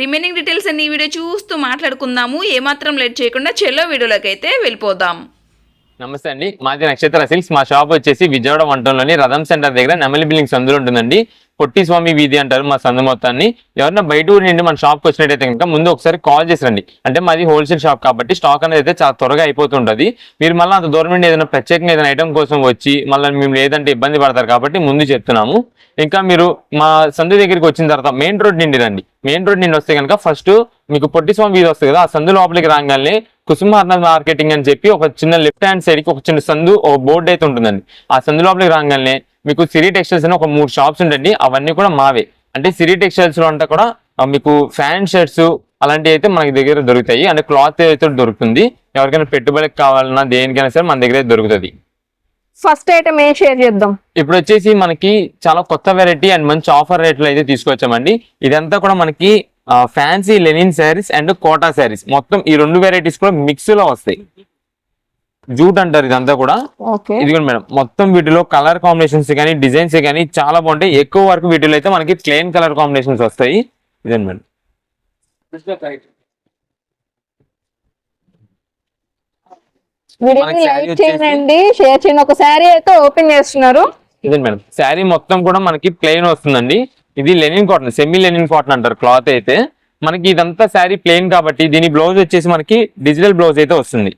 Remaining details అన్ని ఈ video చూస్తూ మాట్లాడుకుందాము. ఏమాత్రం లేట్ చేయకుండా చెల్లో వీడియోలోకి అయితే వెళ్ళిపోదాం. నమస్తే అండి. మాది నక్షత్ర సిల్క్స్. మా షాప్ వచ్చేసి విజయవాడ వంటంలోని రథం సెంటర్ దగ్గర నెమలి బిల్డింగ్ సందులో ఉంటుందండి. పొట్టి స్వామి వీధి అంటారు మా సందు మొత్తాన్ని. ఎవరైనా బయట ఊరి నుండి మన షాప్కి వచ్చినట్టయితే కనుక ముందు ఒకసారి కాల్ చేసి రండి అంటే మాది హోల్సేల్ షాప్ కాబట్టి స్టాక్ అనేది అయితే చాలా త్వరగా అయిపోతుంటుంది. మీరు మళ్ళీ అంత దూరం నుండి ఏదైనా ప్రత్యేకంగా ఏదైనా ఐటమ్ కోసం వచ్చి మళ్ళీ మేము లేదంటే ఇబ్బంది పడతారు కాబట్టి ముందు చెప్తున్నాము. ఇంకా మీరు మా సందు దగ్గరికి వచ్చిన తర్వాత మెయిన్ రోడ్ నిండి రండి. మెయిన్ రోడ్ నిండి వస్తే కనుక ఫస్ట్ మీకు పొట్టి స్వామి వీధి వస్తుంది కదా ఆ సందు లోపలికి రాగానే కుసుమార్న మార్కెటింగ్ అని చెప్పి ఒక చిన్న లెఫ్ట్ హ్యాండ్ సైడ్కి ఒక చిన్న సందు ఒక బోర్డు అయితే ఉంటుందండి. ఆ సందు లోపలికి రాగానే మీకు సిరి టెక్స్టైల్స్ అని ఒక మూడు షాప్స్ ఉండండి అవన్నీ కూడా మావే. అంటే సిరి టెక్స్టైల్స్లో అంతా కూడా మీకు ఫ్యాన్ షర్ట్స్ అలాంటివి అయితే మనకి దగ్గర దొరుకుతాయి. అంటే క్లాత్ అయితే దొరుకుతుంది. ఎవరికైనా పెట్టుబడికి కావాలన్నా దేనికైనా సరే మన దగ్గర దొరుకుతుంది. ఫస్ట్ ఐటమ్ ఏం షేర్ చేద్దాం? ఇప్పుడు వచ్చేసి మనకి చాలా కొత్త వెరైటీ అండ్ మంచి ఆఫర్ రేట్లు అయితే తీసుకొచ్చామండి. ఇదంతా కూడా మనకి fancy linen sarees and Kota sarees మొత్తం ఈ రెండు వెరైటీస్ కూడా మిక్స్లో వస్తాయి. జూట్ అంటారు ఇదంతా కూడా. ఓకే. ఇదిగోండి మేడం మొత్తం వీటిలో కలర్ కాంబినేషన్స్ కానీ డిజైన్స్ కానీ చాలా బాగుంటాయి. ఎక్కువ వరకు వీటిలో అయితే మనకి ప్లెయిన్ కలర్ కాంబినేషన్స్ వస్తాయి. ఇదండి మేడం. షేర్ చేయండి. ఒక శారీ అయితే ఓపెన్ చేస్తున్నారు. ఇదండి మేడం శారీ మొత్తం కూడా మనకి ప్లెయిన్ వస్తుందండి. ఇది linen cotton semi linen cotton అంటారు క్లాత్ అయితే. మనకి ఇదంతా శారీ ప్లెయిన్ కాబట్టి దీని బ్లౌజ్ వచ్చేసి మనకి డిజిటల్ బ్లౌజ్ అయితే వస్తుంది.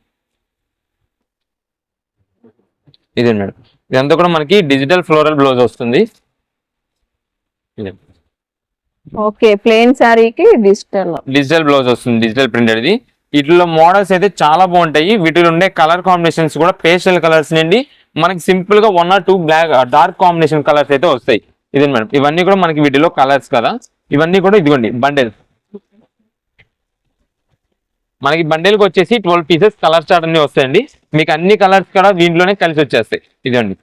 ఇదండి మేడం. ఇదంతా కూడా మనకి డిజిటల్ ఫ్లోరల్ బ్లౌజ్ వస్తుంది. ఇదే. ఓకే ప్లెయిన్ శారీకి డిజిటల్. డిజిటల్ బ్లౌజ్ వస్తుంది డిజిటల్ ప్రింటెడ్ ఇది. వీటిలో మోడల్స్ అయితే చాలా బాగుంటాయి. వీటిలో ఉండే కలర్ కాంబినేషన్స్ కూడా పేస్టల్ కలర్స్ నుండి మనకి సింపుల్గా one or two black dark combination colours అయితే వస్తాయి. ఇదే మేడం. ఇవన్నీ కూడా మనకి వీటిలో కలర్స్ కదా. ఇవన్నీ కూడా ఇదిగోండి బండెల్. మనకి బండెల్కి వచ్చేసి ట్వెల్వ్ పీసెస్ కలర్ చార్ట్ అన్ని వస్తాయండి. మీకు అన్ని కలర్స్ కూడా దీంట్లోనే కలిసి వచ్చేస్తాయి. ఇదండి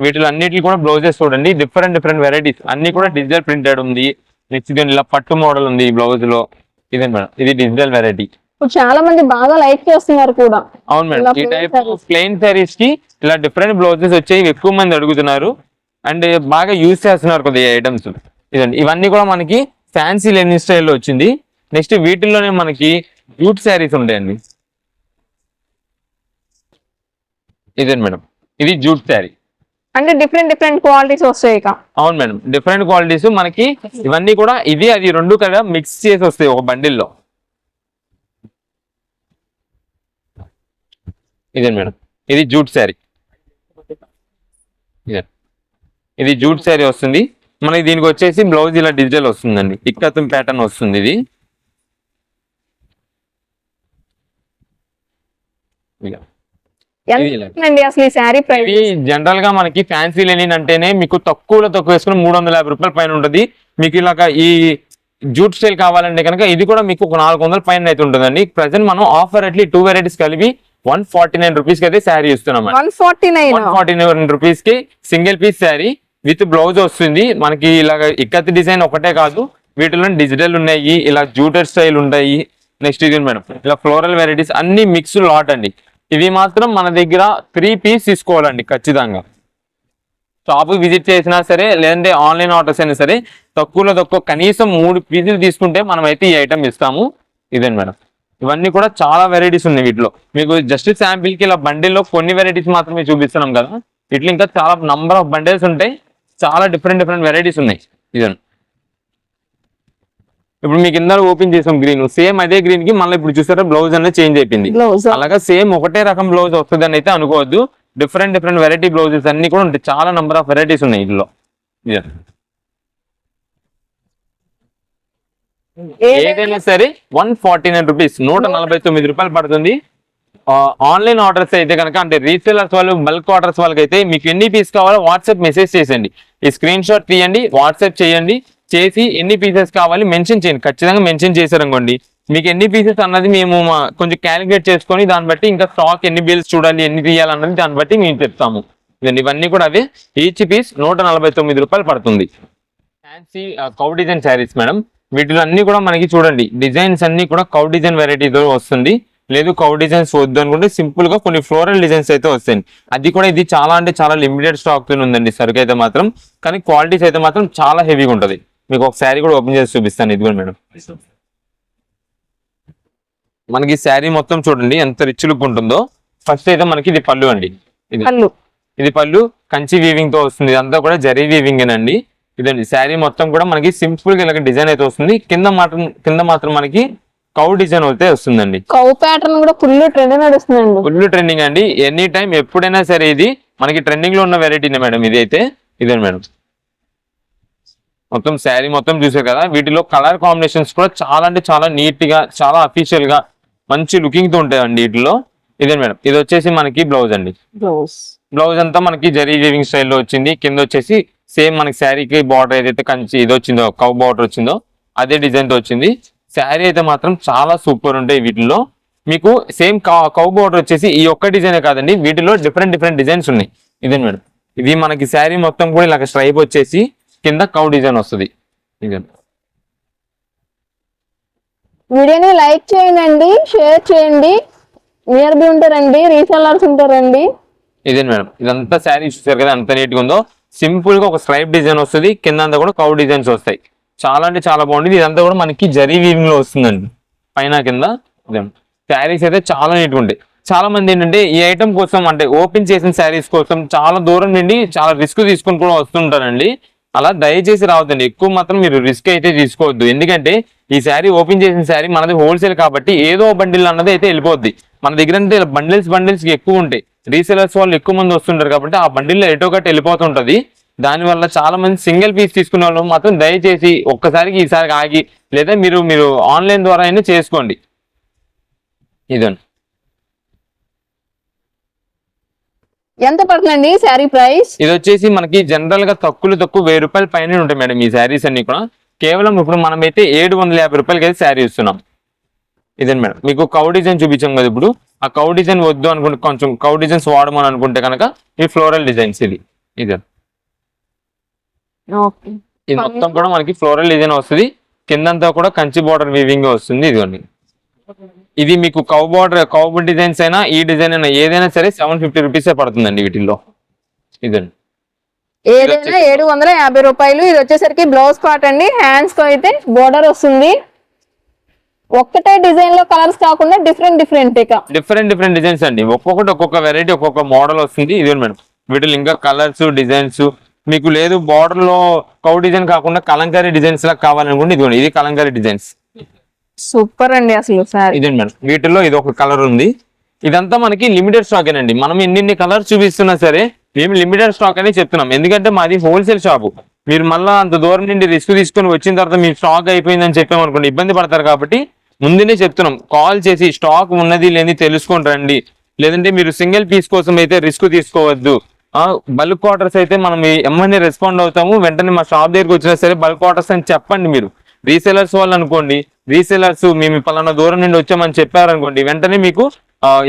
వీటిలో అన్నిటికి కూడా బ్లౌజెస్ చూడండి. డిఫరెంట్ డిఫరెంట్ వెరైటీస్ అన్ని కూడా డిజిటల్ ప్రింటెడ్ ఉంది. నెక్స్ట్ ఇది ఇలా పట్టు మోడల్ ఉంది ఈ బ్లౌజ్లో ఇదే మేడం. ఇది డిజిటల్ వెరైటీ చాలా మంది బాగా లైక్ చేస్తున్నారు కూడా. అవును మేడం. ఈ టైప్. ప్లెయిన్ సారీస్కి ఇలా డిఫరెంట్ బ్లౌజెస్ వచ్చాయి ఎక్కువ మంది అడుగుతున్నారు. అండ్ బాగా యూజ్ చేస్తున్నారు కొద్దిగా ఐటమ్స్. ఇదండి. ఇవన్నీ కూడా మనకి ఫ్యాన్సీ లెనిన్ స్టైల్లో వచ్చింది. నెక్స్ట్ వీటిల్లోనే మనకి జూట్ శారీస్ ఉంటాయండి. ఇదండి మేడం. ఇది జూట్ శారీ. అంటే డిఫరెంట్ డిఫరెంట్ క్వాలిటీస్ వస్తాయి అవును మేడం. డిఫరెంట్ క్వాలిటీస్ మనకి ఇవన్నీ కూడా ఇది అది రెండు కదా మిక్స్ చేసి వస్తాయి ఒక బండిల్లో. ఇదే మేడం. ఇది జూట్ శారీ. ఇదే ఇది జూట్ శారీ వస్తుంది. మనకి దీనికి వచ్చేసి బ్లౌజ్ ఇలా డిజిటల్ వస్తుందండి. ఇక్కతం ప్యాటర్న్ వస్తుంది ఇది. జనరల్గా మనకి ఫ్యాన్సీ లెనిన్ అంటేనే మీకు తక్కువలో తక్కువ వేసుకుని మూడు వందల యాభై రూపాయల పైన ఉంటుంది. మీకు ఇలాగ ఈ జూట్ స్టైల్ కావాలంటే కనుక ఇది కూడా మీకు ఒక నాలుగు వందల పైన అయితే ఉంటుందండి. ప్రజెంట్ మనం offer at least two varieties కలిపి వన్ ఫార్టీ నైన్ రూపీస్కి అయితే శారీ ఇస్తున్నాం వన్ ఫార్టీ నైన్ రూపీస్కి single piece sari. With blouse వస్తుంది. మనకి ఇలాగ ఇక్కత్ డిజైన్ ఒకటే కాదు వీటిలో డిజిటల్ ఉన్నాయి ఇలా జూటర్ స్టైల్ ఉంటాయి. నెక్స్ట్ ఇది మేడం ఇలా ఫ్లోరల్ వెరైటీస్ అన్ని మిక్స్ లాట్ అండి. ఇవి మాత్రం మన దగ్గర త్రీ పీస్ తీసుకోవాలండి ఖచ్చితంగా. షాప్ విజిట్ చేసినా సరే లేదంటే ఆన్లైన్ ఆర్డర్స్ అయినా సరే తక్కువలో తక్కువ కనీసం మూడు పీసులు తీసుకుంటే మనం అయితే ఈ ఐటమ్ ఇస్తాము. ఇదే మేడం. ఇవన్నీ కూడా చాలా వెరైటీస్ ఉన్నాయి వీటిలో. మీకు జస్ట్ శాంపిల్కి ఇలా బండిల్లో కొన్ని వెరైటీస్ మాత్రమే చూపిస్తున్నాం కదా. ఇట్లా ఇంకా చాలా నంబర్ ఆఫ్ బండిల్స్ ఉంటాయి. చాలా డిఫరెంట్ డిఫరెంట్ వెరైటీస్ ఉన్నాయి ఇదండి ఇప్పుడు మీకు ఇందాక ఓపెన్ చేసాం గ్రీన్ సేమ్ అదే గ్రీన్కి మళ్ళీ ఇప్పుడు చూసారా బ్లౌజ్ అనేది చేంజ్ అయిపోయింది. అలాగా సేమ్ ఒకటే రకం బ్లౌజ్ వస్తుంది అని అయితే అనుకోవద్దు. డిఫరెంట్ డిఫరెంట్ వెరైటీ బ్లౌజెస్ అన్ని కూడా ఉంటాయి. చాలా నంబర్ ఆఫ్ వెరైటీస్ ఉన్నాయి ఇందులో. ఇదే. ఏదైనా సరే వన్ ఫార్టీ నైన్ రూపీస్ నూట నలభై తొమ్మిది రూపాయలు పడుతుంది. ఆన్లైన్ ఆర్డర్స్ అయితే కనుక అంటే రీసేలర్స్ వాళ్ళు బల్క్ ఆర్డర్స్ వాళ్ళకి అయితే మీకు ఎన్ని పీస్ కావాలో వాట్సాప్ మెసేజ్ చేసేయండి. ఈ స్క్రీన్ షాట్ తీయండి వాట్సాప్ చేయండి చేసి ఎన్ని పీసెస్ కావాలి మెన్షన్ చేయండి. ఖచ్చితంగా మెన్షన్ చేశారనుకోండి. మీకు ఎన్ని పీసెస్ అన్నది మేము మా- కొంచెం క్యాలిక్యులేట్ చేసుకొని దాన్ని బట్టి ఇంకా స్టాక్ ఎన్ని బిల్స్ చూడాలి ఎన్ని తీయాలన్నది దాన్ని బట్టి మేము చెప్తాము. ఇవన్నీ కూడా అవి. ఈచ్ పీస్ నూట నలభై తొమ్మిది రూపాయలు పడుతుంది. Fancy cow design sarees madam వీటిలో అన్ని కూడా మనకి చూడండి. డిజైన్స్ అన్ని కూడా కౌ డిజైన్ వెరైటీతో వస్తుంది. లేదు కౌ డిజైన్స్ వద్దు అనుకుంటే సింపుల్గా కొన్ని ఫ్లోరల్ డిజైన్స్ అయితే వస్తాయి. అది కూడా ఇది చాలా అంటే చాలా లిమిటెడ్ స్టాక్తో ఉందండి సరుకు అయితే మాత్రం. కానీ క్వాలిటీస్ అయితే మాత్రం చాలా హెవీగా ఉంటది. మీకు ఒక శారీ కూడా ఓపెన్ చేసి చూపిస్తాను ఇది కూడా మేడం. మనకి శారీ మొత్తం చూడండి ఎంత రిచ్ లుక్ ఉంటుందో. ఫస్ట్ అయితే మనకి ఇది పళ్ళు అండి. ఇది ఇది పళ్ళు కంచి వీవింగ్తో వస్తుంది. ఇదంతా కూడా జరీ వీవింగ్ అండి ఇదండి శారీ మొత్తం కూడా మనకి సింపుల్గా ఇలాగ డిజైన్ అయితే వస్తుంది. కింద మాత్రం కింద మాత్రం మనకి కౌ డిజైన్ అయితే వస్తుందండి. కౌ ప్యాటర్న్ కూడా ఫుల్ ట్రెండ్ నడుస్తుందండి ఫుల్ ట్రెండింగ్ అండి. ఎనీ టైం ఎప్పుడైనా సరే ఇది మనకి ట్రెండింగ్లో ఉన్న వెరైటీనే మేడం ఇది అయితే ఇదే మేడం. మొత్తం శారీ మొత్తం చూసారు కదా? వీటిలో కలర్ కాంబినేషన్స్ కూడా చాలా అంటే చాలా నీట్గా చాలా అఫీషియల్గా మంచి లుకింగ్తో ఉంటాయండి వీటిలో. ఇదే మేడం. ఇది వచ్చేసి మనకి బ్లౌజ్ అండి. బ్లౌజ్ బ్లౌజ్ అంతా మనకి జరీ వీవింగ్ స్టైల్లో వచ్చింది. కింద వచ్చేసి సేమ్ మనకి శారీకి బార్డర్ ఏదైతే కంచి ఇది వచ్చిందో కౌ బార్డర్ వచ్చిందో అదే డిజైన్తో వచ్చింది. శారీ అయితే మాత్రం చాలా సూపర్ ఉంటాయి వీటిలో మీకు సేమ్ కౌ బార్డర్ వచ్చేసి ఈ ఒక్క డిజైనే కాదండి వీటిలో డిఫరెంట్ డిఫరెంట్ డిజైన్స్ ఉన్నాయి. ఇదే మేడం. ఇది మనకి శారీ మొత్తం కూడా ఇలాగ స్ట్రైప్ వచ్చేసి కింద కౌ డిజైన్ వస్తుంది. ఇదే. వీడియోని లైక్ చేయండి షేర్ చేయండి. నియర్ బి ఉంటారండి రీసెల్లర్స్ ఉంటారండి. ఇదే మేడం. ఇదంతా శారీ చూసారు కదా ఎంత నీట్గా ఉందో. సింపుల్గా ఒక స్ట్రైప్ డిజైన్ వస్తుంది కింద అంతా కూడా కౌ డిజైన్స్ వస్తాయి. చాలా అంటే చాలా బాగుంటుంది. ఇదంతా కూడా మనకి జరీ వీవింగ్లో వస్తుందండి. పైన కింద శారీస్ అయితే చాలా నీట్గా ఉంటాయి. చాలా మంది ఏంటంటే ఈ ఐటమ్ కోసం అంటే ఓపెన్ చేసిన శారీస్ కోసం చాలా దూరం నుండి చాలా రిస్క్ తీసుకొని కూడా వస్తుంటారండి. అలా దయచేసి రావద్దండి. ఎక్కువ మాత్రం మీరు రిస్క్ అయితే తీసుకోవద్దు. ఎందుకంటే ఈ శారీ ఓపెన్ చేసిన శారీ మనది హోల్సేల్ కాబట్టి ఏదో బండిల్ అన్నది అయితే వెళ్ళిపోద్ది. మన దగ్గర అంటే బండిల్స్ బండిల్స్ ఎక్కువ ఉంటాయి. రీసేలర్స్ వాళ్ళు ఎక్కువ మంది వస్తుంటారు కాబట్టి ఆ బండిల్లో ఎటో ఒకటి వెళ్ళిపోతుంటది. దానివల్ల చాలా మంది సింగిల్ పీస్ తీసుకునే వాళ్ళు మాత్రం దయచేసి ఒక్కసారికి ఈసారి ఆగి లేదా మీరు మీరు ఆన్లైన్ ద్వారా అయినా చేసుకోండి. ఇదండి ఎంత పడుతుందండి శారీ ప్రైస్? ఇది వచ్చేసి మనకి జనరల్గా తక్కువ తక్కువ వెయ్యి రూపాయల పైన ఉంటాయి మేడం ఈ శారీస్ అన్ని కూడా. కేవలం ఇప్పుడు మనం అయితే ఏడు వందల యాభై రూపాయలకి అయితే శారీ ఇస్తున్నాం. ఇదే మేడం. మీకు కౌ డిజైన్ చూపించాం కదా ఇప్పుడు. ఆ కౌ డిజైన్ వద్దు అనుకుంటే కొంచెం కౌ డిజైన్స్ వాడమని అనుకుంటే కనుక ఈ ఫ్లోరల్ డిజైన్స్ ఇది ఇదే ఇది మొత్తం కూడా మనకి ఫ్లోరల్ డిజైన్ వస్తుంది. కిందంతా కూడా కంచి బార్డర్ వీవింగ్ వస్తుంది ఇదిగోండి. ఇది మీకు కౌ బార్డర్ కౌ డిజైన్స్ అయినా ఈ డిజైన్ అయినా ఏదైనా సరే సెవెన్ ఫిఫ్టీ రూపీసే పడుతుందండి వీటిల్లో. ఇదండి ఏదైనా ఏడు వందల యాభై రూపాయలు. ఇది వచ్చేసరికి బ్లౌజ్ పార్ట్ అండి. హ్యాండ్స్తో అయితే బోర్డర్ వస్తుంది. ఒక్కటే డిజైన్లో కలర్స్ కాకుండా different different different different designs అండి. ఒక్కొక్కటి ఒక్కొక్క వెరైటీ ఒక్కొక్క మోడల్ వస్తుంది. ఇది మేడం. వీటిలో ఇంకా కలర్స్ డిజైన్స్ మీకు లేదు బార్డర్లో కౌ డిజైన్ కాకుండా కలంకారీ డిజైన్స్ లా కావాలనుకుంటే ఇదిగోండి ఇది కలంకారీ డిజైన్స్. సూపర్ అండి అసలు సారీ. ఇదే మేడం వీటిల్లో ఇది ఒక కలర్ ఉంది. ఇదంతా మనకి లిమిటెడ్ స్టాక్ అండి. మనం ఎన్ని కలర్స్ చూపిస్తున్నా సరే మేము లిమిటెడ్ స్టాక్ అని చెప్తున్నాం. ఎందుకంటే మాది హోల్సేల్ షాపు. మీరు మళ్ళా అంత దూరం నుండి రిస్క్ తీసుకొని వచ్చిన తర్వాత మీ స్టాక్ అయిపోయిందని చెప్పామనుకోండి ఇబ్బంది పడతారు కాబట్టి ముందునే చెప్తున్నాం. కాల్ చేసి స్టాక్ ఉన్నది లేని తెలుసుకొని రండి. లేదంటే మీరు సింగిల్ పీస్ కోసం అయితే రిస్క్ తీసుకోవద్దు. బల్క్ ఆర్డర్స్ అయితే మనం ఎమ్మని రెస్పాండ్ అవుతాము. వెంటనే మా షాప్ దగ్గరికి వచ్చినా సరే బల్క్ ఆర్డర్స్ అని చెప్పండి మీరు. రీసేలర్స్ వాళ్ళు అనుకోండి రీసేలర్స్ మేము పలానా దూరం నుండి వచ్చామని చెప్పారనుకోండి వెంటనే మీకు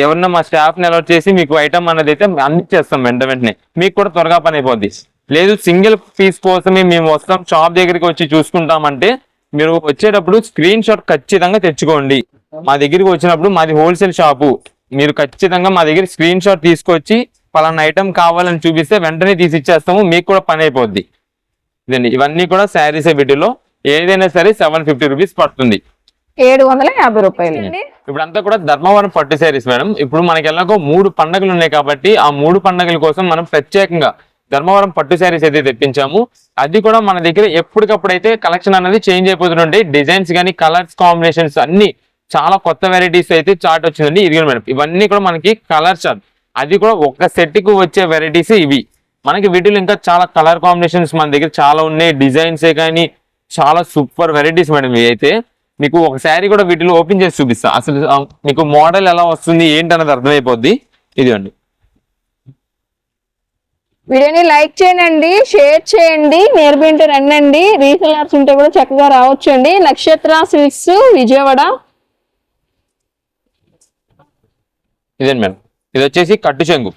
ఎవరన్నా మా స్టాఫ్ని అలర్ట్ చేసి మీకు ఐటమ్ అనేది అయితే అందించేస్తాం వెంట వెంటనే. మీకు కూడా త్వరగా పని అయిపోద్ది. లేదు సింగిల్ పీస్ కోసమే మేము వస్తాం. షాప్ దగ్గరికి వచ్చి చూసుకుంటామంటే మీరు వచ్చేటప్పుడు స్క్రీన్ షాట్ ఖచ్చితంగా తెచ్చుకోండి. మా దగ్గరికి వచ్చినప్పుడు మాది హోల్సేల్ షాపు మీరు ఖచ్చితంగా మా దగ్గర స్క్రీన్ షాట్ తీసుకొచ్చి పలానా ఐటమ్ కావాలని చూపిస్తే వెంటనే తీసి ఇచ్చేస్తాము. మీకు కూడా పని అయిపోద్ది. ఇదండి. ఇవన్నీ కూడా శారీస్ వీటిలో ఏదైనా సరే సెవెన్ ఫిఫ్టీ రూపీస్ పడుతుంది. ఏడు వందల యాభై రూపాయలు. ఇప్పుడు అంతా కూడా ధర్మవరం పట్టు శారీస్ మేడం. ఇప్పుడు మనకి ఎలాగో మూడు పండగలు ఉన్నాయి కాబట్టి ఆ మూడు పండగల కోసం మనం ప్రత్యేకంగా ధర్మవరం పట్టు శారీస్ అయితే తెప్పించాము. అది కూడా మన దగ్గర ఎప్పటికప్పుడు అయితే కలెక్షన్ అనేది చేంజ్ అయిపోతుంటే డిజైన్స్ కానీ కలర్స్ కాంబినేషన్స్ అన్ని చాలా కొత్త వెరైటీస్ అయితే చార్ట్ వచ్చిందండి. ఇది కూడా మేడం. ఇవన్నీ కూడా మనకి కలర్ చార్ట్ అది కూడా ఒక్క సెట్కి వచ్చే వెరైటీస్ ఇవి. మనకి వీటిలో ఇంకా చాలా కలర్ కాంబినేషన్స్ మన దగ్గర చాలా ఉన్నాయి. డిజైన్సే కానీ చాలా సూపర్ వెరైటీస్ మేడం ఇవి. అయితే మీకు ఒక శారీ కూడా వీటిలో ఓపెన్ చేసి చూపిస్తా. అసలు మీకు మోడల్ ఎలా వస్తుంది ఏంటి అన్నది అర్థమైపోద్ది. ఇదిగోండి. వీడియోని లైక్ చేయండి షేర్ చేయండి నేర్పింటే రండి రీసెలర్స్ ఉంటే కూడా చక్కగా రావచ్చు అండి నక్షత్ర సిల్క్స్ విజయవాడ. ఇదేండి మేడం ఇది వచ్చేసి కట్టు చెంగు.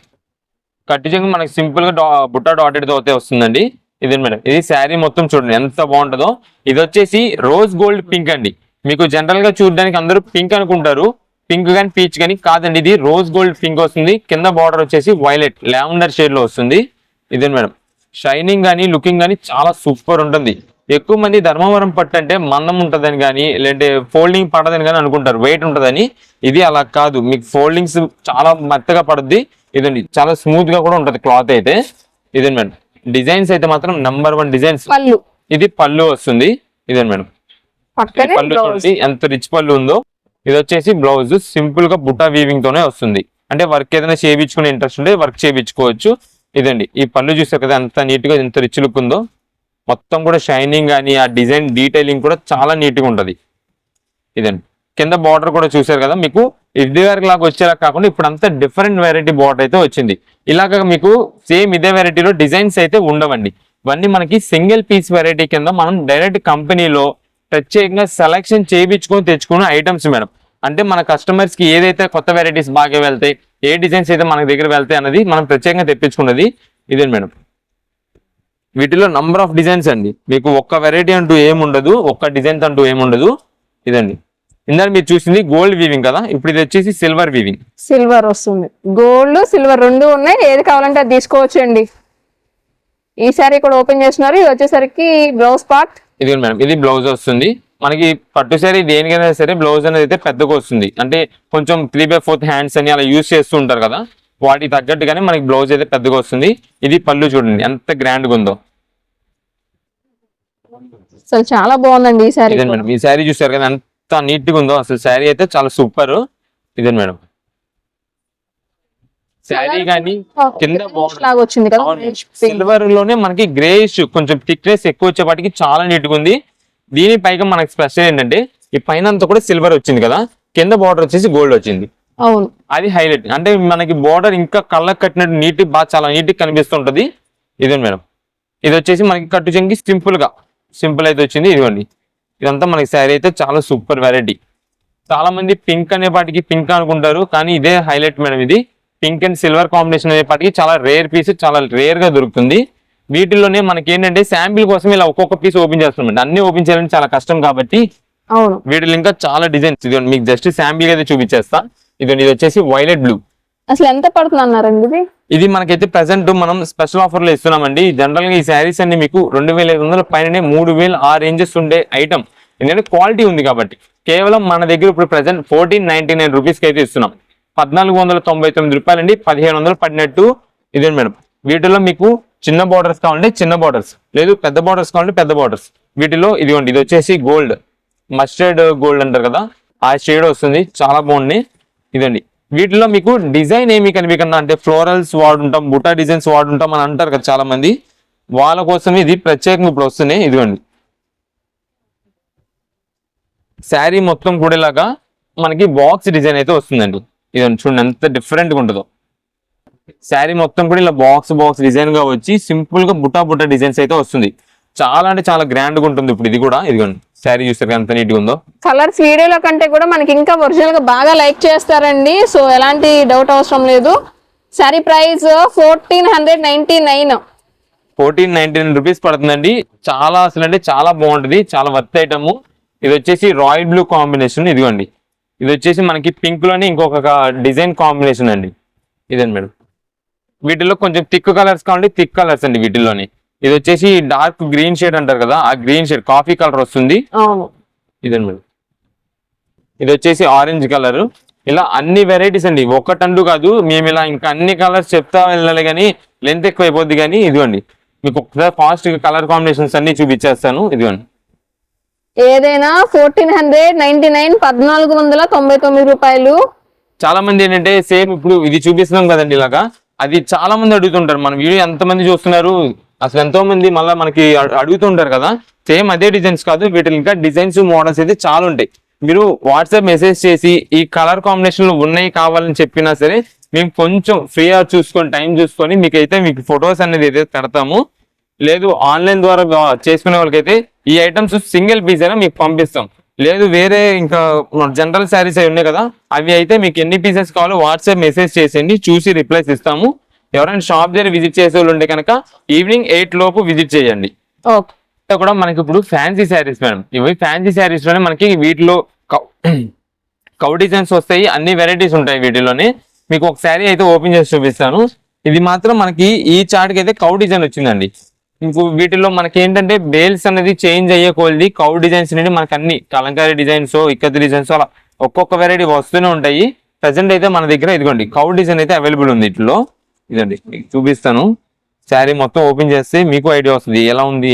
కట్టు చెంగు మనకి సింపుల్గా డా- బుట్ట డాటెడ్తో అయితే వస్తుందండి. ఇది మేడం ఇది శారీ మొత్తం చూడండి ఎంత బాగుంటుందో. ఇది వచ్చేసి రోజ్ గోల్డ్ పింక్ అండి. మీకు జనరల్గా చూడడానికి అందరూ పింక్ అనుకుంటారు. పింక్ కానీ పీచ్ కానీ కాదండి ఇది రోజ్ గోల్డ్ పింక్ వస్తుంది. కింద బార్డర్ వచ్చేసి వైలెట్ లావెండర్ షేడ్లో వస్తుంది. ఇదే మేడం షైనింగ్ కానీ లుకింగ్ కానీ చాలా సూపర్ ఉంటుంది. ఎక్కువ మంది ధర్మవరం పట్టు అంటే మందం ఉంటుందని కానీ లేదంటే ఫోల్డింగ్ పడదని కానీ అనుకుంటారు. వెయిట్ ఉంటుందని. ఇది అలా కాదు. మీకు ఫోల్డింగ్స్ చాలా మెత్తగా పడుద్ది. ఇదండి. చాలా స్మూత్గా కూడా ఉంటుంది క్లాత్ అయితే. ఇదండి మేడం. డిజైన్స్ అయితే మాత్రం నంబర్ వన్ డిజైన్స్. పళ్ళు. ఇది పళ్ళు వస్తుంది. ఇదండి మేడం. పళ్ళు ఎంత రిచ్ పళ్ళు ఉందో. ఇది వచ్చేసి బ్లౌజ్ సింపుల్గా బుట్టా వీవింగ్ తోనే వస్తుంది. అంటే వర్క్ ఏదైనా చేయించుకునే ఇంట్రెస్ట్ ఉంటే వర్క్ చేయించుకోవచ్చు. ఇదండి. ఈ పళ్ళు చూసారు కదా ఎంత నీట్గా ఎంత రిచ్ లుక్ ఉందో. మొత్తం కూడా షైనింగ్ కానీ ఆ డిజైన్ డీటెయిలింగ్ కూడా చాలా నీట్గా ఉంటుంది. ఇదండి కింద బార్డర్ కూడా చూసారు కదా మీకు? ఇది వరకు లాగా వచ్చేలా కాకుండా ఇప్పుడు అంతా డిఫరెంట్ వెరైటీ బార్డర్ అయితే వచ్చింది. ఇలాగ మీకు సేమ్ ఇదే వెరైటీలో డిజైన్స్ అయితే ఉండవండి. ఇవన్నీ మనకి సింగిల్ పీస్ వెరైటీ కింద మనం డైరెక్ట్ కంపెనీలో ప్రత్యేకంగా సెలెక్షన్ చేయించుకొని తెచ్చుకున్న ఐటమ్స్ మేడం. అంటే మన కస్టమర్స్కి ఏదైతే కొత్త వెరైటీస్ బాగా వెళ్తాయి ఏ డిజైన్స్ అయితే మన దగ్గర వెళ్తాయి అన్నది మనం ప్రత్యేకంగా తెప్పించుకున్నది ఇదే మేడం? వీటిలో నంబర్ ఆఫ్ డిజైన్స్ అండి. మీకు ఒక్క వెరైటీ అంటూ ఏముండదు ఒక్క డిజైన్ అంటూ ఏముండదు. ఇదండి. ఇందాక మీరు చూసింది గోల్డ్ వీవింగ్ కదా? ఇప్పుడు ఇది వచ్చేసి సిల్వర్ వీవింగ్ సిల్వర్ వస్తుంది. గోల్డ్ సిల్వర్ రెండు ఉన్నాయి. ఏది కావాలంటే అది తీసుకోవచ్చు అండి. ఈ సారీ కూడా ఓపెన్ చేస్తున్నారు. ఇది వచ్చేసరికి బ్లౌజ్ పార్ట్ ఇది మేడం ఇది బ్లౌజ్ వస్తుంది. మనకి పట్టు సారీ దేనికైనా సరే బ్లౌజ్ అనేది అయితే పెద్దగా వస్తుంది. అంటే కొంచెం త్రీ బై ఫోర్త్ హ్యాండ్స్ అని అలా యూస్ చేస్తూ ఉంటారు కదా? వాటికి తగ్గట్టుగానే మనకి బ్లౌజ్ అయితే పెద్దగా వస్తుంది. ఇది పళ్ళు చూడండి ఎంత గ్రాండ్గా ఉందో. అసలు చాలా బాగుందండి ఈ సారీ మేడం ఈ శారీ చూసారు కదా ఎంత నీట్గా ఉందో. అసలు శారీ అయితే చాలా సూపర్ ఇదే మేడం. శారీ కానీ కింద వచ్చింది కదా సిల్వర్లోనే మనకి గ్రేష్ కొంచెం థిక్నెస్ ఎక్కువ వచ్చేపాటికి చాలా నీట్గా ఉంది. దీని పైగా మనకి స్పెషల్ ఏంటంటే ఈ పైన అంతా కూడా సిల్వర్ వచ్చింది కదా కింద బార్డర్ వచ్చేసి గోల్డ్ వచ్చింది. అవును. అది హైలైట్ అంటే మనకి బార్డర్ ఇంకా కళ్ళకి కట్టినట్టు నీట్ బాగా చాలా నీట్ కనిపిస్తుంటది ఇదే మేడం. ఇది వచ్చేసి మనకి కట్టు చెంకి సింపుల్గా సింపుల్ అయితే వచ్చింది. ఇదిగోండి. ఇదంతా మనకి శారీ అయితే చాలా సూపర్ వెరైటీ చాలా మంది పింక్ అనేపాటికి పింక్ అనుకుంటారు కానీ ఇదే హైలైట్ మేడం ఇది. పింక్ అండ్ సిల్వర్ కాంబినేషన్ అనేపాటికి చాలా రేర్ పీస్ చాలా రేర్గా దొరుకుతుంది. వీటిల్లోనే మనకి ఏంటంటే శాంపిల్ కోసం ఇలా ఒక్కొక్క పీస్ ఓపెన్ చేస్తున్నాం అన్ని ఓపెన్ చేయాలంటే చాలా కష్టం కాబట్టి వీటిలో ఇంకా చాలా డిజైన్స్ ఇదిగోండి మీకు జస్ట్ శాంపిల్ అయితే చూపించేస్తా. ఇదిగోండి ఇది వచ్చేసి వైలెట్ బ్లూ అసలు ఎంత పడుతుంది అన్నారండి ఇది? ఇది మనకైతే ప్రెసెంట్ మనం స్పెషల్ ఆఫర్లో ఇస్తున్నామండి. జనరల్గా ఈ శారీస్ అన్ని మీకు రెండు వేల ఐదు వందల పైననే మూడు వేలు ఆ రేంజెస్ ఉండే ఐటమ్ ఎందుకంటే క్వాలిటీ ఉంది కాబట్టి. కేవలం మన దగ్గర ఇప్పుడు ప్రెసెంట్ ఫోర్టీన్ నైన్టీ నైన్ రూపీస్కి అయితే ఇస్తున్నాం. పద్నాలుగు వందల తొంభై తొమ్మిది రూపాయలండి. పదిహేను వందలు పడినట్టు ఇదే మేడం. వీటిలో మీకు చిన్న బార్డర్స్ కావాలంటే చిన్న బార్డర్స్ లేదు పెద్ద బార్డర్స్ కావాలంటే పెద్ద బార్డర్స్ వీటిలో ఇదిగోండి ఇది వచ్చేసి గోల్డ్ మస్టర్డ్ గోల్డ్ అంటారు కదా. ఆ షేడ్ వస్తుంది. చాలా బాగుంది. ఇదండి. వీటిలో మీకు డిజైన్ ఏమి కనిపించకుండా అంటే ఫ్లోరల్స్ వాడుంటాం బుటా డిజైన్స్ వాడుంటాం అని అంటారు కదా చాలా మంది వాళ్ళ కోసం ఇది ప్రత్యేకంగా ఇప్పుడు వస్తున్నాయి. ఇదిగోండి. శారీ మొత్తం కూడా ఇలాగా మనకి బాక్స్ డిజైన్ అయితే వస్తుందండి. ఇదండి చూడండి ఎంత డిఫరెంట్గా ఉంటుందో. శారీ మొత్తం కూడా ఇలా బాక్స్ బాక్స్ డిజైన్గా వచ్చి సింపుల్గా బుటా బుటా డిజైన్స్ అయితే వస్తుంది. చాలా అంటే చాలా గ్రాండ్గా ఉంటుంది ఇప్పుడు ఇది కూడా. ఇదిగోండి శారీ చూస్తారు ఎంత నీట్గా ఉందో. కలర్స్ వీడియోలో కంటే కూడా మనకి ఇంకా ఒరిజినల్గా బాగా లైక్ చేస్తారండి. సో ఎలాంటి డౌట్ అవసరం లేదు. Sari price fourteen hundred ninety nine fourteen ninety nine rupees పడుతుందండి. చాలా అసలు అంటే చాలా బాగుంటుంది. చాలా వర్త్ ఐటమ్ ఇది వచ్చేసి రాయల్ బ్లూ కాంబినేషన్ ఇదిగోండి. ఇది వచ్చేసి మనకి పింక్లోనే ఇంకొక డిజైన్ కాంబినేషన్ అండి. ఇదండి మేడం. వీటిలో కొంచెం థిక్ కలర్స్ కావాలంటే థిక్ కలర్స్ అండి వీటిలోని ఇది వచ్చేసి డార్క్ గ్రీన్ షేడ్ అంటారు కదా ఆ గ్రీన్ షేడ్ కాఫీ కలర్ వస్తుంది. ఇదండి ఇది వచ్చేసి ఆరెంజ్ కలర్. ఇలా అన్ని వెరైటీస్ అండి. ఒకటంటూ కాదు మేము ఇలా ఇంకా అన్ని కలర్స్ చెప్తా వెళ్ళాలి కానీ లెంత్ ఎక్కువ అయిపోద్ది కానీ ఇదిగోండి. మీకు ఒకసారి ఫాస్ట్ కలర్ కాంబినేషన్స్ అన్ని చూపించేస్తాను. ఇదిగోండి. ఏదైనా ఫోర్టీన్ హండ్రెడ్ నైన్టీ నైన్ పద్నాలుగు వందల తొంభై తొమ్మిది రూపాయలు. చాలా మంది ఏంటంటే సేమ్ ఇప్పుడు ఇది చూపిస్తున్నాం కదండి ఇలాగా. అది చాలా మంది అడుగుతుంటారు మన వీడియో ఎంత మంది చూస్తున్నారు? అసలు ఎంతో మంది మళ్ళీ మనకి అడుగుతుంటారు కదా? సేమ్ అదే డిజైన్స్ కాదు వీటిని ఇంకా డిజైన్స్ మోడల్స్ అయితే చాలా ఉంటాయి. మీరు వాట్సాప్ మెసేజ్ చేసి ఈ కలర్ కాంబినేషన్లు ఉన్నాయి కావాలని చెప్పినా సరే మేము కొంచెం ఫ్రీ చూసుకొని టైం చూసుకొని మీకైతే మీకు ఫొటోస్ అనేది అయితే పెడతాము లేదు ఆన్లైన్ ద్వారా చేసుకునే వాళ్ళకైతే ఈ ఐటమ్స్ సింగిల్ పీస్ అయినా మీకు పంపిస్తాం. లేదు వేరే ఇంకా జనరల్ శారీస్ అవి ఉన్నాయి కదా అవి అయితే మీకు ఎన్ని పీసెస్ కావాలో వాట్సాప్ మెసేజ్ చేసేయండి చూసి రిప్లైస్ ఇస్తాము. ఎవరైనా షాప్ దగ్గర విజిట్ చేసే వాళ్ళు ఉంటే కనుక ఈవినింగ్ ఎయిట్ లోపు విజిట్ చేయండి. కూడా మనకి ఇప్పుడు ఫ్యాన్సీ శారీస్ మేడం. ఇవి ఫ్యాన్సీ శారీస్లోనే మనకి వీటిలో కౌ- కౌ డిజైన్స్ వస్తాయి. అన్ని వెరైటీస్ ఉంటాయి వీటిలోనే. మీకు ఒక శారీ అయితే ఓపెన్ చేసి చూపిస్తాను. ఇది మాత్రం మనకి ఈ చార్ట్కి అయితే కౌ డిజైన్ వచ్చిందండి. ఇంకో వీటిలో మనకి ఏంటంటే బేల్స్ అనేది చేంజ్ అయ్యే కొలది కౌ డిజైన్స్ నుండి మనకి అన్ని కలంకారీ డిజైన్స్ ఇక్కత్ డిజైన్స్ అలా ఒక్కొక్క వెరైటీ వస్తూనే ఉంటాయి. ప్రజెంట్ అయితే మన దగ్గర ఇదిగోండి కౌ డిజైన్ అయితే అవైలబుల్ ఉంది ఇట్లో. ఇదండి మీకు చూపిస్తాను. శారీ మొత్తం ఓపెన్ చేస్తే మీకు ఐడియా వస్తుంది ఎలా ఉంది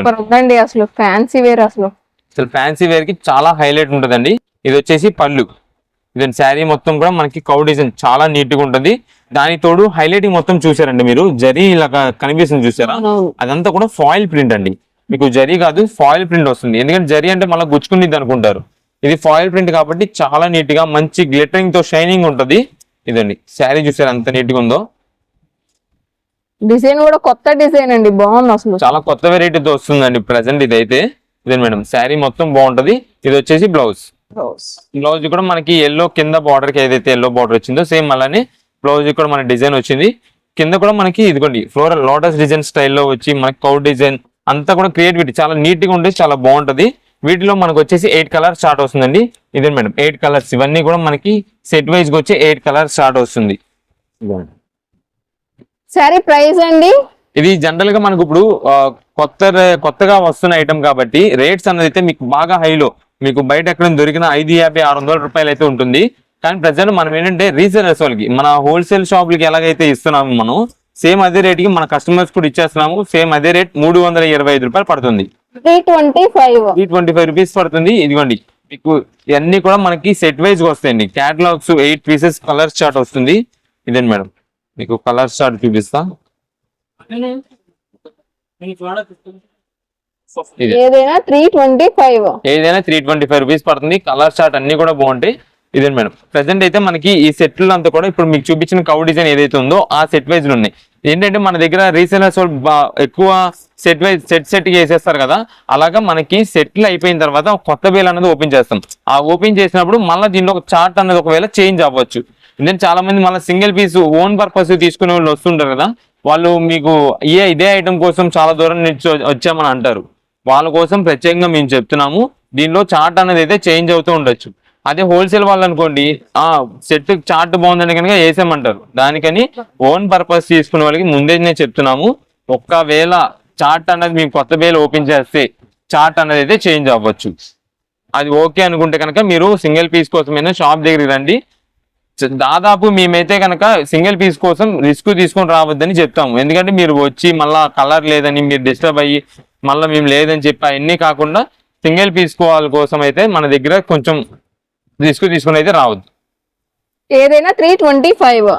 సూపర్ ఉందండి అసలు ఫ్యాన్సీ వేర్ అసలు. అసలు ఫ్యాన్సీ వేర్కి చాలా హైలైట్ ఉంటుందండి. ఇది వచ్చేసి పళ్ళు. ఇది శారీ మొత్తం కూడా మనకి కౌ డిజైన్ చాలా నీట్గా ఉంటుంది. దాని తోడు హైలైటింగ్ మొత్తం చూసారండి మీరు. జరీ ఇలా కనిపిస్తుంది చూసారా. అదంతా కూడా ఫాయిల్ ప్రింట్ అండి. మీకు జరీ కాదు ఫాయిల్ ప్రింట్ వస్తుంది. ఎందుకంటే జరీ అంటే మళ్ళీ గుచ్చుకునిద్ది అనుకుంటారు. ఇది ఫాయిల్ ప్రింట్ కాబట్టి చాలా నీట్గా మంచి గ్లిటరింగ్తో షైనింగ్ ఉంటది. ఇదండి శారీ చూసారు ఎంత నీట్గా ఉందో? డిజైన్ కూడా కొత్త డిజైన్ అండి బాగుంది అసలు. చాలా కొత్త వెరైటీతో వస్తుందండి ప్రజెంట్ ఇదైతే. ఇదే మేడం? శారీ మొత్తం బాగుంటది. ఇది వచ్చేసి బ్లౌజ్ బ్లౌజ్ కూడా మనకి ఎల్లో కింద బార్డర్కి ఏదైతే ఎల్లో బార్డర్ వచ్చిందో సేమ్ అలానే బ్లౌజ్ కూడా మన డిజైన్ వచ్చింది. కింద కూడా మనకి ఇదిగోండి ఫ్లోరల్ లోటస్ డిజైన్ స్టైల్లో వచ్చి మనకి కౌ డిజైన్ అంతా కూడా క్రియేటివిటీ చాలా నీట్గా ఉంటుంది చాలా బాగుంటది. వీటిలో మనకు వచ్చేసి ఎయిట్ కలర్స్ స్టార్ట్ వస్తుందండి. ఇదే మేడం? ఎయిట్ కలర్స్ ఇవన్నీ కూడా మనకి సెట్ వైజ్గా వచ్చి ఎయిట్ కలర్స్ స్టార్ట్ వస్తుంది. శారీ ప్రైస్ అండి? ఇది జనరల్గా మనకు ఇప్పుడు కొత్త కొత్తగా వస్తున్న ఐటమ్ కాబట్టి రేట్స్ అనేది అయితే మీకు బాగా హైలో మీకు బయట ఎక్కడ దొరికిన ఐదు యాభై ఆరు వందల రూపాయలు అయితే ఉంటుంది. కానీ ప్రజెంట్ మనం ఏంటంటే రీసేలర్స్ వాళ్ళకి మన హోల్సేల్ షాపులకి ఎలాగైతే ఇస్తున్నాము మనం సేమ్ అదే రేట్కి మన కస్టమర్స్ కూడా ఇచ్చేస్తున్నాము. సేమ్ అదే రేట్ మూడు వందల ఇరవై ఐదు రూపాయలు పడుతుంది. త్రీ ట్వంటీ ఫైవ్ రూపీస్ పడుతుంది. ఇదిగోండి మీకు ఇవన్నీ కూడా మనకి సెట్ వైజ్ వస్తాయండి. Catalogues eight pieces colour chart వస్తుంది. ఇదండి మేడం మీకు కలర్ చార్ట్ చూపిస్తా. ఏదైనా త్రీ ట్వంటీ ఫైవ్ ఏదైనా త్రీ ట్వంటీ ఫైవ్ రూపీస్ పడుతుంది. కలర్ చార్ట్ అన్ని కూడా బాగుంటాయి. ఇదే మేడం? ప్రెసెంట్ అయితే మనకి ఈ సెట్లు అంతా కూడా ఇప్పుడు మీకు చూపించిన కౌ డిజైన్ ఏదైతే ఉందో ఆ సెట్ వైజ్ ఉన్నాయి. ఏంటంటే మన దగ్గర రీసేలర్స్ ఎక్కువ సెట్ వైజ్ సెట్ సెట్ చేసేస్తారు కదా. అలాగా మనకి సెట్లు అయిపోయిన తర్వాత కొత్త బేల్ అనేది ఓపెన్ చేస్తాం. ఆ ఓపెన్ చేసినప్పుడు మళ్ళీ దీనిలో ఒక చార్ట్ అనేది ఒకవేళ చేంజ్ అవ్వచ్చు. ఎందుకంటే చాలా మంది మళ్ళీ సింగిల్ పీస్ ఓన్ పర్పస్ తీసుకునే వాళ్ళు వస్తుంటారు కదా. వాళ్ళు మీకు ఏ ఇదే ఐటమ్ కోసం చాలా దూరం నుంచి వచ్చామని అంటారు. వాళ్ళ కోసం ప్రత్యేకంగా మేము చెప్తున్నాము. దీనిలో చార్ట్ అనేది అయితే చేంజ్ అవుతూ ఉండొచ్చు. అదే హోల్సేల్ వాళ్ళు అనుకోండి ఆ సెట్ చార్ట్ బాగుందని కనుక వేసామంటారు దానికని ఓన్ పర్పస్ తీసుకునే వాళ్ళకి ముందే నేను చెప్తున్నాము. ఒక్కవేళ చార్ట్ అనేది మేము కొత్త బేల్ ఓపెన్ చేస్తే చార్ట్ అనేది అయితే చేంజ్ అవ్వచ్చు. అది ఓకే అనుకుంటే కనుక మీరు సింగిల్ పీస్ కోసమైనా షాప్ దగ్గరికి రండి. దాదాపు మేమైతే కనుక సింగిల్ పీస్ కోసం రిస్క్ తీసుకొని రావద్దని చెప్తాము. ఎందుకంటే మీరు వచ్చి మళ్ళా కలర్ లేదని మీరు డిస్టర్బ్ అయ్యి మళ్ళీ మేము లేదని చెప్పి అవన్నీ కాకుండా సింగిల్ పీస్ వాళ్ళ కోసం అయితే మన దగ్గర కొంచెం రిస్క్ తీసుకుని అయితే రావద్దు. ఏదైనా త్రీ ట్వంటీ ఫైవ్.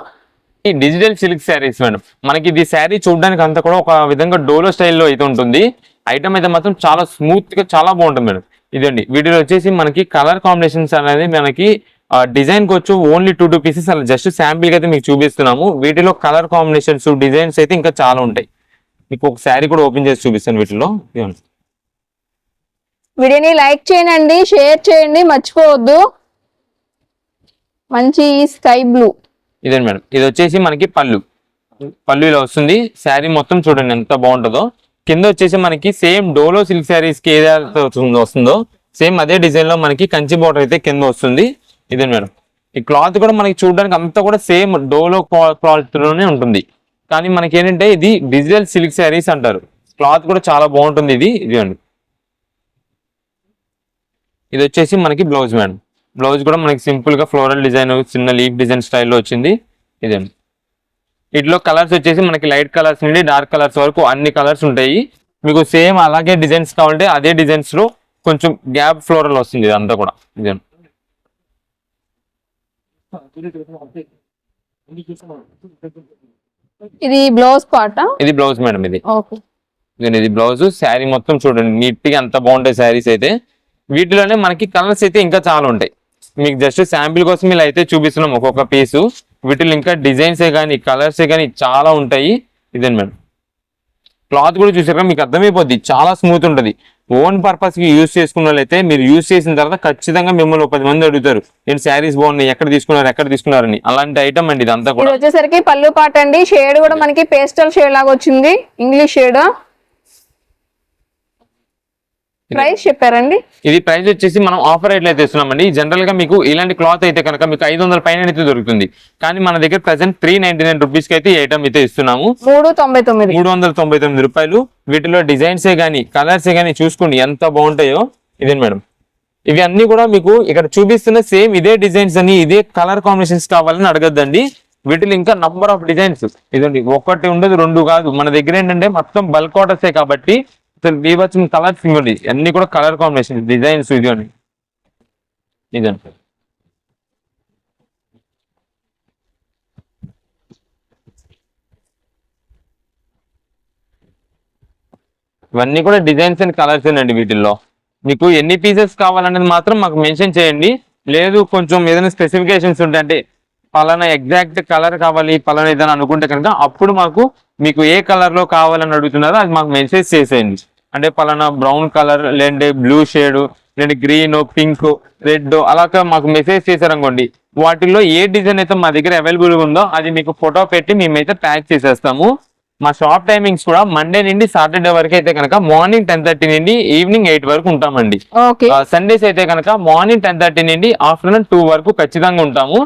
ఈ డిజిటల్ సిల్క్ శారీస్ మేడం మనకి ఇది శారీ చూడడానికి అంతా కూడా ఒక విధంగా డోలో స్టైల్లో అయితే ఉంటుంది. ఐటమ్ అయితే మాత్రం చాలా స్మూత్గా చాలా బాగుంటుంది మేడం. ఇదండి వీటిలో వచ్చేసి మనకి కలర్ కాంబినేషన్స్ అనేది మనకి డిజైన్ వచ్చి ఓన్లీ టూ టూ పీసెస్ అలా జస్ట్ శాంపిల్గా అయితే మీకు చూపిస్తున్నాము. వీటిలో కలర్ కాంబినేషన్స్ డిజైన్స్ అయితే ఇంకా చాలా ఉంటాయి. మీకు ఒక శారీ కూడా ఓపెన్ చేసి చూపిస్తాను వీటిలో. వీడియోని లైక్ చేయండి షేర్ చేయండి మర్చిపోవద్దు. మంచి స్కై బ్లూ. ఇదండి మేడం. ఇది వచ్చేసి మనకి పళ్ళు. పళ్ళు ఇలా వస్తుంది. శారీ మొత్తం చూడండి ఎంత బాగుంటుందో. కింద వచ్చేసి మనకి సేమ్ డోలో సిల్క్ శారీస్కి ఏదైతే వస్తుందో- వస్తుందో సేమ్ అదే డిజైన్లో మనకి కంచి బార్డర్ అయితే కింద వస్తుంది. ఇదే మేడం. ఈ క్లాత్ కూడా మనకి చూడడానికి అంతా కూడా సేమ్ డోలో క్లాత్లోనే ఉంటుంది. కానీ మనకి ఏంటంటే ఇది డిజిటల్ సిల్క్ శారీస్ అంటారు. క్లాత్ కూడా చాలా బాగుంటుంది ఇది. ఇదిగోండి. ఇది వచ్చేసి మనకి బ్లౌజ్ మేడం. బ్లౌజ్ కూడా మనకి సింపుల్గా ఫ్లోరల్ డిజైన్ చిన్న లీఫ్ డిజైన్ స్టైల్లో వచ్చింది. ఇదండి వీటిలో కలర్స్ వచ్చేసి మనకి లైట్ కలర్స్ నుండి డార్క్ కలర్స్ వరకు అన్ని కలర్స్ ఉంటాయి. మీకు సేమ్ అలాగే డిజైన్స్ కావాలంటే అదే డిజైన్స్లో కొంచెం గ్యాప్ ఫ్లోరల్ వస్తుంది ఇదంతా కూడా. ఇదండి ఇది బ్లౌజ్ పాట? ఇది బ్లౌజ్ మేడం ఇది. ఇది బ్లౌజ్ శారీ మొత్తం చూడండి నీట్గా ఎంత బాగుంటాయి శారీస్ అయితే. వీటిలోనే మనకి కలర్స్ అయితే ఇంకా చాలా ఉంటాయి. మీకు జస్ట్ శాంపిల్ కోసం ఇలా అయితే చూపిస్తున్నాం ఒక్కొక్క పీసు. వీటిలో ఇంకా డిజైన్సే కానీ కలర్సే కానీ చాలా ఉంటాయి. ఇదండి మేడం? క్లాత్ కూడా చూసాక మీకు అర్థమైపోద్ది. చాలా స్మూత్ ఉంటుంది. ఓన్ పర్పస్కి యూజ్ చేసుకున్న వాళ్ళైతే మీరు యూజ్ చేసిన తర్వాత ఖచ్చితంగా మిమ్మల్ని ఒక పది మంది అడుగుతారు. నేను శారీస్ బాగున్నాయి? ఎక్కడ తీసుకున్నారు? ఎక్కడ తీసుకున్నారని. అలాంటి ఐటమ్ అండి ఇదంతా ఇది కూడా. వచ్చేసరికి పళ్ళు పాట అండి షేడ్ కూడా మనకి పేస్టల్ షేడ్ లాగా వచ్చింది. English shade? ప్రైస్ చెప్పారండి? ఇది ప్రైస్ వచ్చేసి మనం ఆఫర్ రేట్లు అయితే ఇస్తున్నామండి. జనరల్గా మీకు ఇలాంటి క్లాత్ అయితే కనుక మీకు ఐదు వందల పైన అయితే దొరుకుతుంది. కానీ మన దగ్గర ప్రెసెంట్ త్రీ నైన్టీ నైన్ రూపీస్కి అయితే ఈ ఐటమ్ అయితే ఇస్తున్నాము. మూడు తొంభై తొమ్మిది. మూడు వందల తొంభై తొమ్మిది రూపాయలు. వీటిలో డిజైన్సే కానీ కలర్సే కానీ చూసుకోండి ఎంత బాగుంటాయో ఇదే మేడం. ఇవి అన్ని కూడా మీకు ఇక్కడ చూపిస్తున్న సేమ్ ఇదే డిజైన్స్ అని ఇదే కలర్ కాంబినేషన్స్ కావాలని అడగద్దండి. వీటిలో ఇంకా నంబర్ ఆఫ్ డిజైన్స్ ఇదండి ఒకటి ఉండదు రెండు కాదు. మన దగ్గర ఏంటంటే మొత్తం బల్క్ ఆర్డర్సే కాబట్టి బీభత్సం కలర్ ఇవ్వండి అన్ని కూడా కలర్ కాంబినేషన్ డిజైన్స్ ఇదిగోండి ఇదండి ఇవన్నీ కూడా డిజైన్స్ అండ్ కలర్స్ అండి వీటిల్లో. మీకు ఎన్ని పీసెస్ కావాలనేది మాత్రం మాకు మెన్షన్ చేయండి. లేదు కొంచెం ఏదైనా స్పెసిఫికేషన్స్ ఉంటే అంటే పలానా ఎగ్జాక్ట్ కలర్ కావాలి పలానా ఏదైనా అనుకుంటే కనుక అప్పుడు మాకు మీకు ఏ కలర్లో కావాలని అడుగుతున్నారో అది మాకు మెసేజ్ చేసేయండి. అంటే పలానా బ్రౌన్ కలర్ లేదంటే బ్లూ షేడ్ లేదంటే గ్రీన్ పింక్ రెడ్ అలాగా మాకు మెసేజ్ చేశారనుకోండి వాటిల్లో ఏ డిజైన్ అయితే మా దగ్గర అవైలబుల్ ఉందో అది మీకు ఫోటో పెట్టి మేమైతే ప్యాక్ చేసేస్తాము. మా షాప్ టైమింగ్స్ కూడా మండే నుండి సాటర్డే వరకు అయితే కనుక మార్నింగ్ టెన్ థర్టీ నుండి ఈవినింగ్ ఎయిట్ వరకు ఉంటామండి. సండేస్ అయితే కనుక మార్నింగ్ టెన్ థర్టీ నుండి ఆఫ్టర్నూన్ టూ వరకు ఖచ్చితంగా ఉంటాము.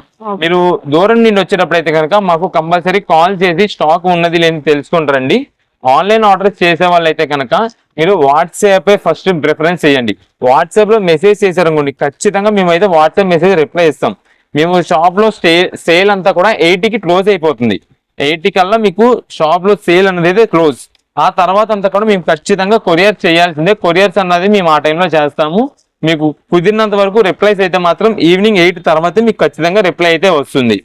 మీరు దూరం నుండి వచ్చేటప్పుడు అయితే కనుక మాకు కంపల్సరీ కాల్ చేసి స్టాక్ ఉన్నది లేని తెలుసుకుంటారండి. ఆన్లైన్ ఆర్డర్ చేసే వాళ్ళైతే కనుక మీరు వాట్సాప్ ఫస్ట్ ప్రిఫరెన్స్ చేయండి. వాట్సాప్లో మెసేజ్ చేశారనుకోండి ఖచ్చితంగా మేమైతే వాట్సాప్ మెసేజ్ రిప్లై ఇస్తాం మేము షాప్లో స్టే సేల్ అంతా కూడా ఎయిటీకి క్లోజ్ అయిపోతుంది. ఎయిటీ కల్లా మీకు షాప్లో సేల్ అనేది అయితే క్లోజ్ ఆ తర్వాత అంతా కూడా మేము ఖచ్చితంగా కొరియర్ చేయాల్సిందే. కొరియర్స్ అన్నది మేము ఆ టైంలో చేస్తాము. మీకు కుదిరినంత వరకు రిప్లైస్ అయితే మాత్రం ఈవినింగ్ ఎయిట్ తర్వాత మీకు ఖచ్చితంగా రిప్లై అయితే వస్తుంది.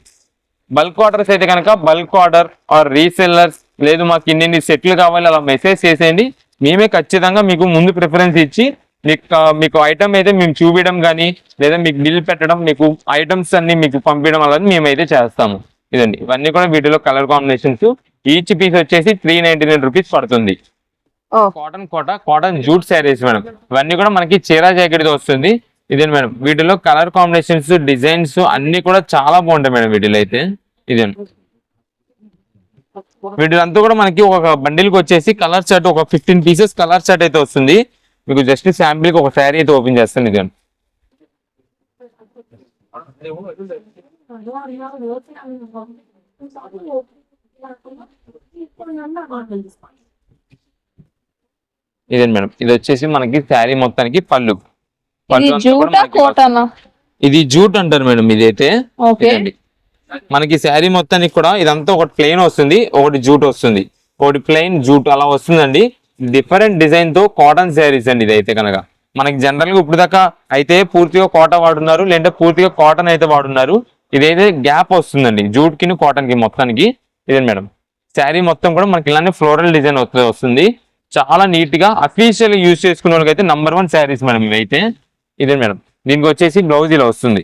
బల్క్ ఆర్డర్స్ అయితే కనుక బల్క్ ఆర్డర్ ఆర్ రీసెల్లర్స్ లేదు మాకు ఇన్ని సెట్లు కావాలి అలా మెసేజ్ చేసేయండి. మేమే ఖచ్చితంగా మీకు ముందు ప్రిఫరెన్స్ ఇచ్చి మీకు మీకు ఐటమ్ అయితే మేము చూపించడం కానీ లేదా మీకు బిల్ పెట్టడం మీకు ఐటమ్స్ అన్ని మీకు పంపించడం అలా మేమైతే చేస్తాము. ఇదండి. ఇవన్నీ కూడా వీటిలో కలర్ కాంబినేషన్స్ ఈచ్ పీస్ వచ్చేసి త్రీ నైన్టీ నైన్ రూపీస్ పడుతుంది cotton Kota cotton jute sarees madam. ఇవన్నీ కూడా మనకి చీరా జాకెట్తో వస్తుంది. ఇదే మేడం? వీటిలో కలర్ కాంబినేషన్స్ డిజైన్స్ అన్ని కూడా చాలా బాగుంటాయి మేడం వీటిలో అయితే. ఇదే? వీటిలంతా కూడా మనకి ఒక బండిల్కి వచ్చేసి కలర్ షర్ట్ ఒక ఫిఫ్టీన్ పీసెస్ కలర్ షర్ట్ అయితే వస్తుంది. మీకు జస్ట్ శాంపిల్కి ఒక శారీ అయితే ఓపెన్ చేస్తాను ఇది ఇదే మేడం? ఇది వచ్చేసి మనకి శారీ మొత్తానికి పళ్ళు. ఇది జూటా అంటారు మేడం ఇదైతే. మనకి శారీ మొత్తానికి కూడా ఇదంతా ఒకటి ప్లెయిన్ వస్తుంది ఒకటి జూట్ వస్తుంది. ఒకటి ప్లెయిన్ జూట్ అలా వస్తుందండి. డిఫరెంట్ డిజైన్తో కాటన్ శారీస్ అండి ఇది అయితే కనుక. మనకి జనరల్గా ఇప్పుడు దాకా అయితే పూర్తిగా కోట వాడున్నారు లేదంటే పూర్తిగా కాటన్ అయితే వాడున్నారు ఇదైతే గ్యాప్ వస్తుందండి జూట్కి కాటన్కి మొత్తానికి. ఇదే మేడం? శారీ మొత్తం కూడా మనకి ఇలానే ఫ్లోరల్ డిజైన్ వస్తుంది. చాలా నీట్గా అఫీషియల్ యూజ్ చేసుకునే వాళ్ళకైతే నంబర్ వన్ శారీస్ మేడం ఇవైతే. ఇదే మేడం? దీనికి వచ్చేసి బ్లౌజ్ ఇలా వస్తుంది.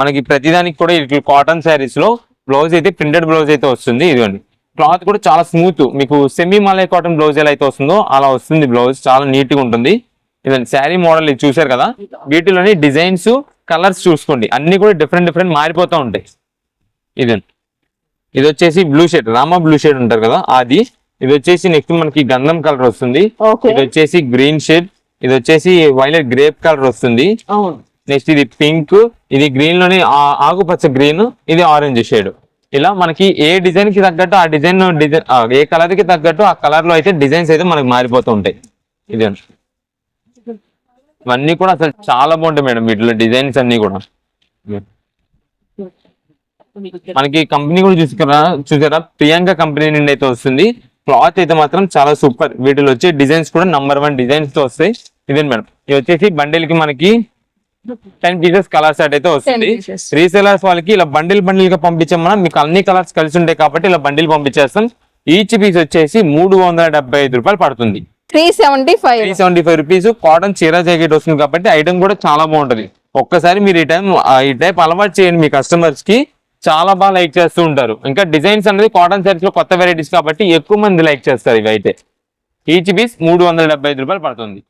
మనకి ప్రతిదానికి కూడా ఇట్లా కాటన్ శారీస్లో బ్లౌజ్ అయితే ప్రింటెడ్ బ్లౌజ్ అయితే వస్తుంది ఇదిగోండి. క్లాత్ కూడా చాలా స్మూత్ మీకు సెమీ మలై కాటన్ బ్లౌజ్ ఎలా అయితే వస్తుందో అలా వస్తుంది బ్లౌజ్ చాలా నీట్గా ఉంటుంది. ఇదండి శారీ మోడల్ ఇది చూసారు కదా? వీటిలోని డిజైన్స్ కలర్స్ చూసుకోండి. అన్ని కూడా డిఫరెంట్ డిఫరెంట్ మారిపోతూ ఉంటాయి. ఇదండి ఇది వచ్చేసి blue shade Rama blue shade ఉంటారు కదా? అది ఇది వచ్చేసి నెక్స్ట్ మనకి గంధం కలర్ వస్తుంది. ఇది వచ్చేసి గ్రీన్ షేడ్ ఇది వచ్చేసి వైలెట్ గ్రేప్ కలర్ వస్తుంది. నెక్స్ట్ ఇది పింక్ ఇది గ్రీన్లోని ఆ- ఆకుపచ్చ గ్రీన్ ఇది ఆరెంజ్ షేడ్ ఇలా మనకి ఏ డిజైన్కి తగ్గట్టు ఆ డిజైన్ డిజైన్ ఏ కలర్కి తగ్గట్టు ఆ కలర్లో అయితే డిజైన్స్ అయితే మనకి మారిపోతూ ఉంటాయి. ఇది ఇవన్నీ కూడా అసలు చాలా బాగుంటాయి మేడం వీటిలో డిజైన్స్ అన్ని కూడా. మనకి కంపెనీ కూడా చూసుకురా చూసారా? ప్రియాంక కంపెనీ నుండి అయితే వస్తుంది. క్లాత్ అయితే మాత్రం చాలా సూపర్ వీటిలో వచ్చే డిజైన్స్ కూడా నంబర్ వన్ డిజైన్స్తో వస్తాయి. ఇదే మేడం. ఇది వచ్చేసి బండిల్కి మనకి టెన్ పీసెస్ కలర్ సెట్ అయితే వస్తుంది. రీసెలర్స్ వాళ్ళకి ఇలా బండిల్ బండిల్గా పంపించమన్నా మీకు అన్ని కలర్స్ కలిసి ఉంటాయి కాబట్టి ఇలా బండిల్ పంపించేస్తాం. ఈచ్ పీస్ వచ్చేసి మూడు వందల డెబ్బై ఐదు రూపాయలు పడుతుంది. Three seventy five three seventy five rupees cotton చీర జాకెట్ వస్తుంది కాబట్టి ఐటమ్ కూడా చాలా బాగుంటది. ఒక్కసారి మీరు ఈ టైం ఈ టైప్ అలవాటు చేయండి మీ కస్టమర్స్కి. చాలా బాగా లైక్ చేస్తూ ఉంటారు. ఇంకా డిజైన్స్ అనేది కాటన్ సెట్స్లో కొత్త వెరైటీస్ కాబట్టి ఎక్కువ మంది లైక్ చేస్తారు ఇవి అయితే ఈచ్ పీస్ మూడు వందల డెబ్బై ఐదు రూపాయలు పడుతుంది.